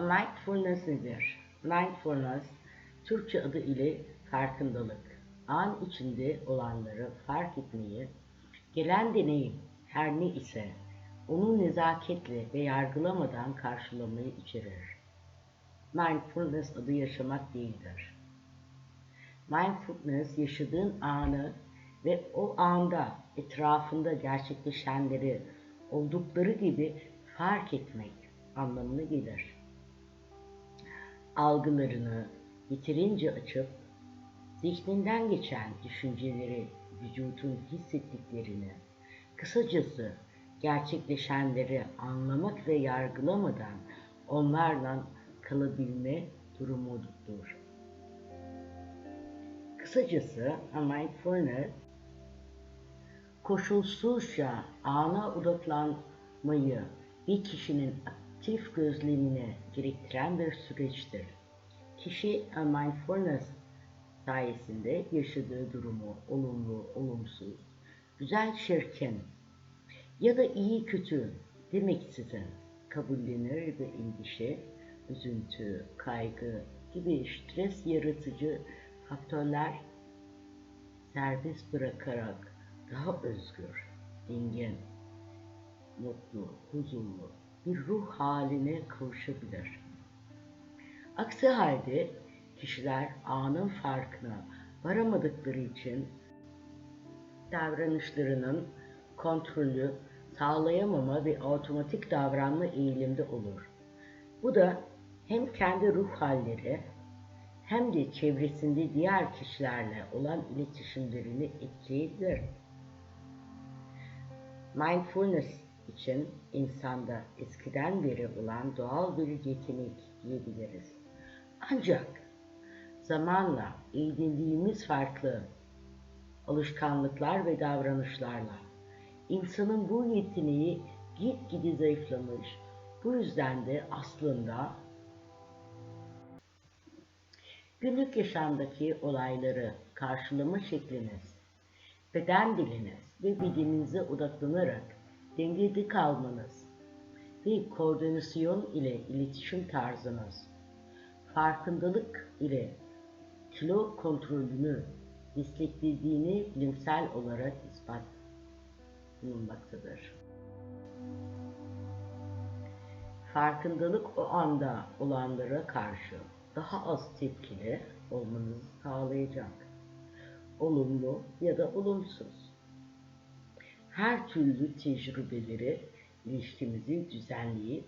Mindfulness nedir? Mindfulness, Türkçe adı ile farkındalık. An içinde olanları fark etmeyi, gelen deneyim her ne ise onu nezaketle ve yargılamadan karşılamayı içerir. Mindfulness adı yaşamak değildir. Mindfulness yaşadığın anı ve o anda etrafında gerçekleşenleri oldukları gibi fark etmek anlamına gelir. Algılarını yeterince açıp zihninden geçen düşünceleri, vücudun hissettiklerini, kısacası gerçekleşenleri anlamak ve yargılamadan onlarla kalabilme durumudur. Kısacası mindfulness koşulsuzca ana odaklanmayı bir kişinin aktif gözlemine gerektiren bir süreçtir. Kişi mindfulness sayesinde yaşadığı durumu olumlu, olumsuz, güzel, çirkin ya da iyi kötü demeksizin kabullenir ve endişe, üzüntü, kaygı gibi stres yaratıcı faktörler serbest bırakarak daha özgür, dingin, mutlu, huzurlu bir ruh haline kavuşabilir. Aksi halde kişiler anın farkına varamadıkları için davranışlarının kontrolü sağlayamama ve otomatik davranma eğilimde olur. Bu da hem kendi ruh halleri hem de çevresinde diğer kişilerle olan iletişimlerini etkileyebilir. Mindfulness için insanda eskiden beri olan doğal bir yetenek diyebiliriz. Ancak zamanla edindiğimiz farklı alışkanlıklar ve davranışlarla insanın bu yeteneği gitgide zayıflamış. Bu yüzden de aslında günlük yaşamdaki olayları karşılama şekliniz, beden diliniz ve bedeninize odaklanarak dengede kalmanız ve koordinasyon ile iletişim tarzınız, farkındalık ile kilo kontrolünü desteklediğini bilimsel olarak ispat bulunmaktadır. Farkındalık o anda olanlara karşı daha az tepkili olmanızı sağlayacak. Olumlu ya da olumsuz. Her türlü tecrübeleri ilişkimizi düzenleyip